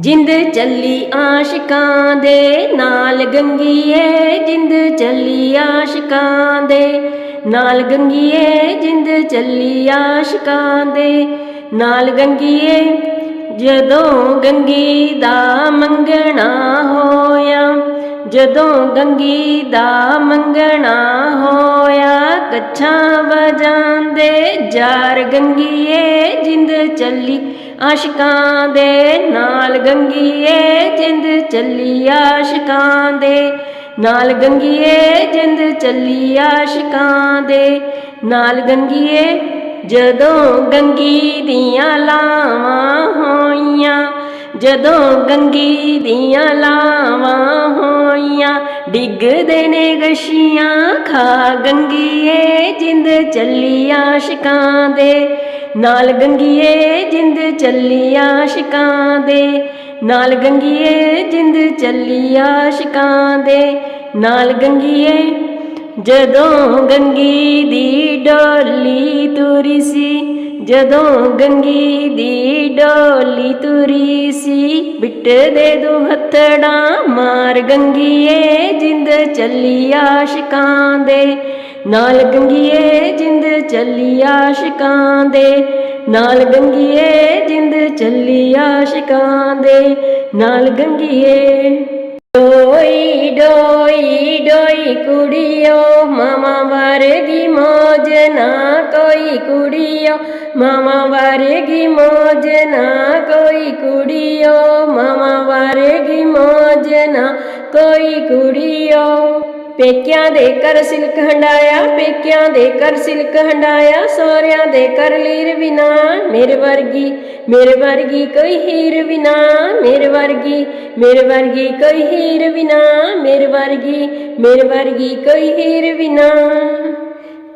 ਜਿੰਦ ਚੱਲੀ ਆਸ਼ਿਕਾਂ ਦੇ ਨਾਲ ਗੰਗੀਏ, ਜਿੰਦ ਚੱਲੀ ਆਸ਼ਿਕਾਂ ਦੇ ਨਾਲ ਗੰਗੀਏ, ਜਿੰਦ ਚੱਲੀ ਆਸ਼ਿਕਾਂ ਦੇ ਨਾਲ ਗੰਗੀਏ। ਜਦੋਂ ਗੰਗੀ ਦਾ ਮੰਗਣਾ ਹੋਇਆ, ਜਦੋਂ ਗੰਗੀ ਦਾ ਮੰਗਣਾ ਹੋਇਆ, ਕੱਛਾਂ ਵਜਾਂਦੇ ਜਾਰ ਗੰਗੀਏ, ਜਿੰਦ ਚੱਲੀ ਆਸ਼ਿਕਾਂ ਦੇ ਨਾਲ ਗੰਗੀਏ ਜਿੰਦ ਚੱਲੀ ਆਸ਼ਿਕਾਂ ਦੇ। ਨਾਲ ਗੰਗੀਏ ਜਿੰਦ ਚੱਲੀ ਆਸ਼ਿਕਾਂ ਦੇ। ਨਾਲ ਗੰਗੀਏ ਜਦੋਂ ਗੰਗੀ ਦੀਆਂ ਲਾਵਾਂ ਹੋਈਆਂ, ਜਦੋਂ ਗੰਗੀ ਦੀਆਂ ਲਾਵਾਂ ਹੋਈਆਂ, ਡਿੱਗਦੇ ਨੇ ਗਸ਼ੀਆਂ ਖਾ ਗੰਗੀਏ ਜਿੰਦ ਚੱਲੀ ਆਸ਼ਿਕਾਂ ਦੇ। ਨਾਲ ਗੰਗੀਏ ਜਿੰਦ ਚੱਲੀ ਆਸ਼ਿਕਾਂ ਦੇ, ਨਾਲ ਗੰਗੀਏ ਜਿੰਦ ਚੱਲੀ ਆਸ਼ਿਕਾਂ ਦੇ, ਨਾਲ ਗੰਗੀਏ ਜਦੋਂ ਗੰਗੀ ਦੀ ਡੋਲੀ ਤੁਰੀ ਸੀ, ਜਦੋਂ ਗੰਗੀ ਦੀ ਡੋਲੀ ਤੁਰੀ ਸੀ, ਬਿੱਟ ਦੇ ਦੋ ਹੱਥੜਾਂ ਮਾਰ ਗੰਗੀਏ ਜਿੰਦ ਚੱਲੀ ਆਸ਼ਿਕਾਂ ਦੇ ਨਾਲ ਗੰਗੀਏ ਜਿੰਦ ਚੱਲੀ ਆਸ਼ਿਕਾਂ ਦੇ, ਨਾਲ ਗੰਗੀਏ ਜਿੰਦ ਚੱਲੀ ਆਸ਼ਿਕਾਂ ਦੇ, ਨਾਲ ਗੰਗੀਏ। ਡੋਈ ਡੋਈ ਡੋਈ ਕੁੜੀਓ ਮਾਮਾ ਵਰਗੀ ਮੌਜ ਨਾ ਕੋਈ ਕੁੜੀਓ ਮਾਮਾ ਵਰਗੀ ਮੌਜ ਨਾ ਕੋਈ ਕੁੜੀਓ ਮਾਮਾ ਵਰਗੀ ਮੌਜ ਨਾ ਕੋਈ ਕੁੜੀਓ। ਪੇਕਿਆਂ ਦੇ ਕਰ ਸਿਲਕ ਹੰਡਾਇਆ, ਪੇਕਿਆਂ ਦੇ ਕਰ ਸਿਲਕ ਹੰਡਾਇਆ ਸੋਹਰਿਆਂ ਦੇ ਕਰ ਲੀਰ ਬਿਨਾ ਮੇਰੇ ਵਰਗੀ ਮੇਰੇ ਵਰਗੀ ਕੋਈ ਹੀਰ ਬਿਨਾ ਮੇਰੇ ਵਰਗੀ ਮੇਰੇ ਵਰਗੀ ਕੋਈ ਹੀਰ ਬਿਨਾ ਮੇਰੇ ਵਰਗੀ ਮੇਰੇ ਵਰਗੀ ਕੋਈ ਹੀਰ ਬਿਨਾ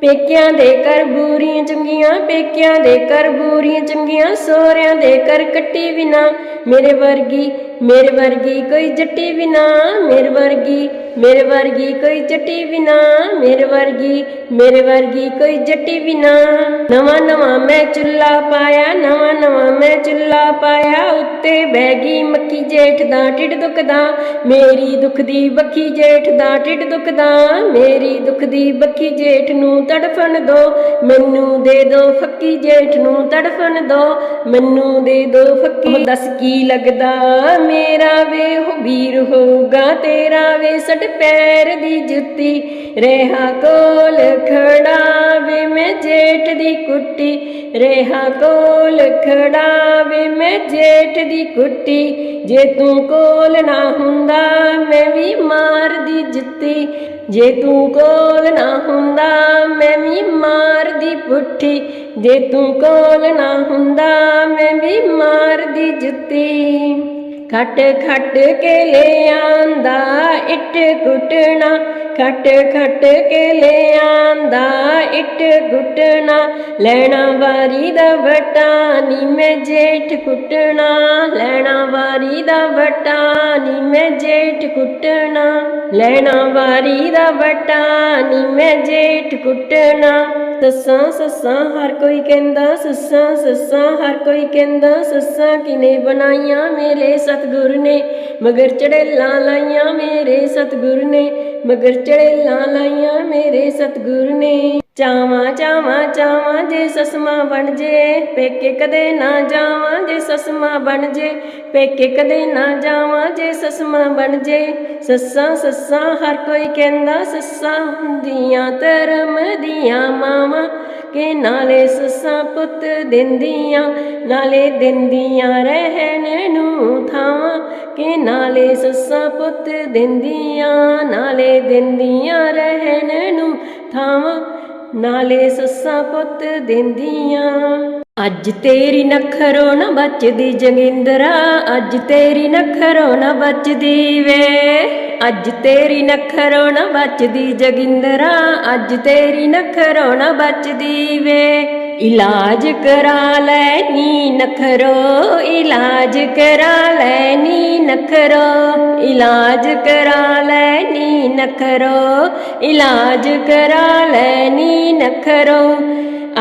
ਪੇਕਿਆਂ ਦੇ ਕਰ ਬੂਰੀਆਂ ਚੰਗੀਆਂ, ਪੇਕਿਆਂ ਦੇ ਕਰ ਬੂਰੀਆਂ ਚੰਗੀਆਂ, ਸੋਹਰਿਆਂ ਦੇ ਕਰ ਕੱਟੀ ਬਿਨਾ ਮੇਰੇ ਵਰਗੀ ਮੇਰੇ ਵਰਗੀ ਕੋਈ ਜੱਟੀ ਬਿਨਾ ਮੇਰੇ ਵਰਗੀ ਮੇਰੇ ਵਰਗੀ ਕੋਈ ਜੱਟੀ ਬਿਨਾ, ਮੇਰੇ ਵਰਗੀ ਮੇਰੇ ਵਰਗੀ ਕੋਈ ਜੱਟੀ ਬਿਨਾ। ਨਵਾਂ ਨਵਾਂ ਮੈਂ ਚੁੱਲਾ ਪਾਇਆ, ਨਵਾਂ ਨਵਾਂ ਮੈਂ ਚੁੱਲਾ ਪਾਇਆ, ਉੱਤੇ ਬਹਿ ਗਈ ਮੱਕੀ ਜੇਠ ਦਾ, ਢਿੱਡ ਦੁਖਦਾ। ਮੇਰੀ ਦੁੱਖ ਦੀ ਬੱਖੀ ਜੇਠ ਦਾ, ਢਿੱਡ ਦੁਖਦਾ। ਮੇਰੀ ਦੁੱਖ ਦੀ ਬੱਖੀ ਜੇਠ ਨੂੰ ਤੜਫਣ ਦੋ। ਮੈਨੂੰ ਦੇ ਦੋ ਫੱਕੀ ਜੇਠ ਨੂੰ ਤੜਫਣ ਦੋ। ਮੈਨੂੰ ਦੇ ਦੋ ਫੱਕੀ ਦੱਸ ਕੀ ਲੱਗਦਾ ਮੇਰਾ ਵੇ ਹੋ ਵੀਰ ਹੋਊਗਾ ਤੇਰਾ ਵੇ ਸੱਟ ਪੈਰ ਦੀ ਜੁੱਤੀ, ਰੇਹਾ ਕੋਲ ਖੜਾ ਵੇ ਮੈਂ ਜੇਠ ਦੀ ਕੁੱਟੀ, ਰੇਹਾ ਕੋਲ ਖੜਾ ਵੇ ਮੈਂ ਜੇਠ ਦੀ ਕੁੱਟੀ। ਜੇ ਤੂੰ ਕੋਲ ਨਾ ਹੁੰਦਾ ਮੈਂ ਵੀ ਮਾਰਦੀ ਜੁੱਤੀ। ਜੇ ਤੂੰ ਕੋਲ ਨਾ ਹੁੰਦਾ ਮੈਂ ਵੀ ਮਾਰਦੀ ਪੁੱਠੀ। ਜੇ ਤੂੰ ਕੋਲ ਨਾ ਹੁੰਦਾ ਮੈਂ ਵੀ ਮਾਰਦੀ ਜੁੱਤੀ। ਖੱਟ ਖੱਟ ਕੇ ਲੈ ਆਂਦਾ, ਇੱਟ ਕੁੱਟਣਾ ਖੱਟ ਖੱਟ ਕੇ ਲੈ ਆਂਦਾ, ਇੱਟ ਕੁੱਟਣਾ ਲੈਣਾ ਵਾਰੀ ਦਾ ਵਟਾ ਨੀ ਮੈਂ ਜੇਠ ਕੁੱਟਣਾ। ਲੈਣਾ ਵਾਰੀ ਦਾ ਵਟਾ ਨੀ ਮੈਂ ਜੇਠ ਕੁੱਟਣਾ। ਲੈਣਾ ਵਾਰੀ ਦਾ ਵਟਾ ਨੀ ਮੈਂ ਜੇਠ ਕੁੱਟਣਾ। ਸੱਸਾਂ ਸੱਸਾਂ, ਹਰ ਕੋਈ ਕਹਿੰਦਾ ਸੱਸਾਂ ਸੱਸਾਂ, ਹਰ ਕੋਈ ਕਹਿੰਦਾ ਸੱਸਾਂ, ਕਿਨੇ ਬਣਾਈਆਂ ਮੇਰੇ ਸਤਿਗੁਰ ਨੇ? ਮਗਰ ਚੜੇਲਾਂ ਲਾਈਆਂ ਮੇਰੇ ਸਤਿਗੁਰ ਨੇ, ਮਗਰ ਚੜੇਲਾਂ ਲਾਈਆਂ ਮੇਰੇ ਸਤਿਗੁਰ ਨੇ। ਚਾਵਾਂ ਚਾਵਾਂ ਚਾਵਾਂ ਜੇ ਸਸਮਾ ਬਣ ਜੇ, ਪੇਕੇ ਕਦੇ ਨਾ ਜਾਵਾਂ ਜੇ ਸਸਮਾ ਬਣ ਜੇ, ਪੇਕੇ ਕਦੇ ਨਾ ਜਾਵਾਂ ਜੇ ਸਸਮਾ ਬਣ ਜੇ। ਸੱਸਾਂ ਸੱਸਾਂ, ਹਰ ਕੋਈ ਕਹਿੰਦਾ ਸੱਸਾਂ ਹੁੰਦੀਆਂ, ਧਰਮ ਦੀਆਂ ਮਾਵਾਂ ਕਿ ਨਾਲੇ ਸੱਸਾਂ ਪੁੱਤ ਦਿੰਦੀਆਂ, ਨਾਲੇ ਦਿੰਦੀਆਂ ਰਹਿਣ ਨੂੰ ਥਾਵਾਂ ਕਿ ਨਾਲੇ ਸੱਸਾਂ ਪੁੱਤ ਦਿੰਦੀਆਂ, ਨਾਲੇ ਦਿੰਦੀਆਂ ਰਹਿਣ ਨੂੰ ਥਾਵਾਂ ਨਾਲੇ ਸੱਸਾਂ ਪੁੱਤ ਦਿੰਦੀਆਂ। ਅੱਜ ਤੇਰੀ ਨਖਰੋ ਨਾ ਬਚਦੀ ਜਗਿੰਦਰਾ, ਅੱਜ ਤੇਰੀ ਨਖਰੋ ਨਾ ਬਚਦੀ ਵੇ। ਅੱਜ ਤੇਰੀ ਨਖਰੋ ਨਾ ਬਚਦੀ ਜਗਿੰਦਰਾ, ਅੱਜ ਤੇਰੀ ਨਖਰੋ ਨਾ ਬਚਦੀ ਵੇ। ਇਲਾਜ ਕਰਾ ਲੈ ਨੀ ਨਖਰੋ, ਇਲਾਜ ਕਰਾ ਲੈ ਨੀ ਨਖਰੋ, ਇਲਾਜ ਕਰਾ ਲੈ ਨੀ ਨਖਰੋ, ਇਲਾਜ ਕਰਾ ਲੈ ਨੀ ਨਖਰੋ।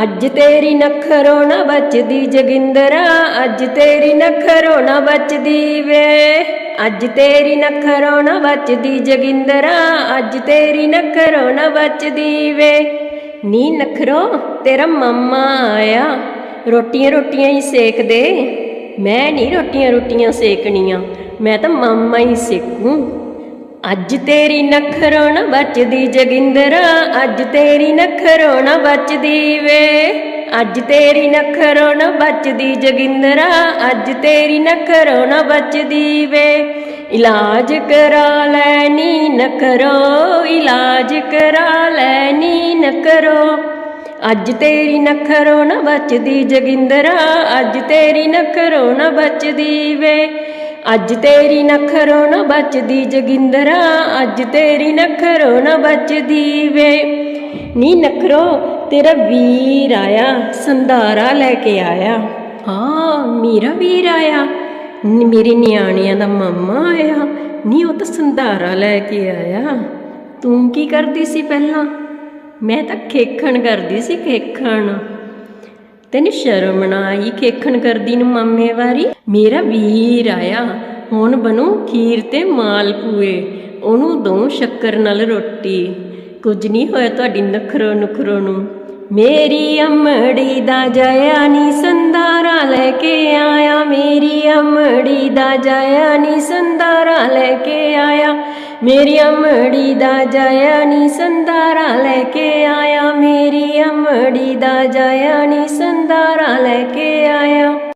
ਅੱਜ ਤੇਰੀ ਨਖਰੋ ਨਾ ਬਚਦੀ ਜਗਿੰਦਰਾ, ਅੱਜ ਤੇਰੀ ਨਖਰੋ ਨਾ ਬਚਦੀ ਵੇ। ਅੱਜ ਤੇਰੀ ਨਖਰੋ ਨਾ ਬਚਦੀ ਜਗਿੰਦਰਾ, ਅੱਜ ਤੇਰੀ ਨਖਰੋ ਨਾ ਬਚਦੀ ਵੇ। ਨੀ ਨਖਰੋ, ਤੇਰਾ ਮਾਮਾ ਆਇਆ। ਰੋਟੀਆਂ ਰੋਟੀਆਂ ਹੀ ਸੇਕ ਦੇ ਮੈਂ ਨਹੀਂ ਰੋਟੀਆਂ ਰੋਟੀਆਂ ਸੇਕਣੀਆਂ, ਮੈਂ ਤਾਂ ਮਾਮਾ ਹੀ ਸੇਕੂ। ਅੱਜ ਤੇਰੀ ਨਖਰੋ ਨਾ ਬਚਦੀ ਜਗਿੰਦਰਾ, ਅੱਜ ਤੇਰੀ ਨਖਰੋ ਨਾ ਬਚਦੀ ਵੇ। ਅੱਜ ਤੇਰੀ ਨਖਰੋ ਨਾ ਬਚਦੀ ਜਗਿੰਦਰਾ, ਅੱਜ ਤੇਰੀ ਨਖਰੋ ਨਾ ਬਚਦੀ ਵੇ। ਇਲਾਜ ਕਰਾ ਲੈ, ਨੀ ਨਖਰੋ ਇਲਾਜ ਕਰਾ ਲੈ, ਨੀ ਨਖਰੋ ਅੱਜ ਤੇਰੀ ਨਖਰੋ ਨਾ ਬਚਦੀ ਜਗਿੰਦਰਾ, ਅੱਜ ਤੇਰੀ ਨਖਰੋ ਨਾ ਬਚਦੀ ਵੇ। ਅੱਜ ਤੇਰੀ ਨਖਰੋ ਨਾ ਬਚਦੀ ਜਗਿੰਦਰਾ, ਅੱਜ ਤੇਰੀ ਨਖਰੋ ਨਾ ਬਚਦੀ ਵੇ। ਨੀ ਨਖਰੋ, ਤੇਰਾ ਵੀਰ ਆਇਆ, ਸੰਧਾਰਾ ਲੈ ਕੇ ਆਇਆ। ਹਾਂ, ਮੇਰਾ ਵੀਰ ਆਇਆ। ਮੇਰੇ ਨਿਆਣਿਆਂ ਦਾ ਮਾਮਾ ਆਇਆ। ਨੀ ਉਹ ਤਾਂ ਸੰਧਾਰਾ ਲੈ ਕੇ ਆਇਆ। ਤੂੰ ਕੀ ਕਰਦੀ ਸੀ ਪਹਿਲਾਂ? ਮੈਂ ਤਾਂ ਖੇਖਣ ਕਰਦੀ ਸੀ ਖੇਖਣ। ਤੈਨੂੰ ਸ਼ਰਮ ਨਾ ਆਈ ਖੇਖਣ ਕਰਦੀ ਨੂੰ ਮਾਮੇ ਵਾਰੀ? ਮੇਰਾ ਵੀਰ ਆਇਆ। ਹੁਣ ਬਣੂ ਖੀਰ ਤੇ ਮਾਲਪੂਏ ਉਹਨੂੰ ਦੋ ਸ਼ੱਕਰ ਨਾਲ ਰੋਟੀ। ਕੁਝ ਨਹੀਂ ਹੋਇਆ ਤੁਹਾਡੀ ਨਖਰੋ ਨਖਰੋ ਨੂੰ। ਮੇਰੀ ਅਮੜੀ ਦਾ ਜਇਆ ਨੀ ਸੰਦਾਰਾ ਲੈ ਕੇ ਆਇਆ। ਮੇਰੀ ਅਮੜੀ ਦਾ ਜਇਆ ਨੀ ਸੰਦਾਰਾ ਲੈ ਕੇ ਆਇਆ। ਮੇਰੀ ਅਮੜੀ ਦਾ ਜਇਆ ਨੀ ਸੰਦਾਰਾ ਲੈ ਕੇ ਆਇਆ। ਮੇਰੀ ਅਮੜੀ ਦਾ ਜਇਆ ਨੀ ਸੰਦਾਰਾ ਲੈ ਕੇ ਆਇਆ।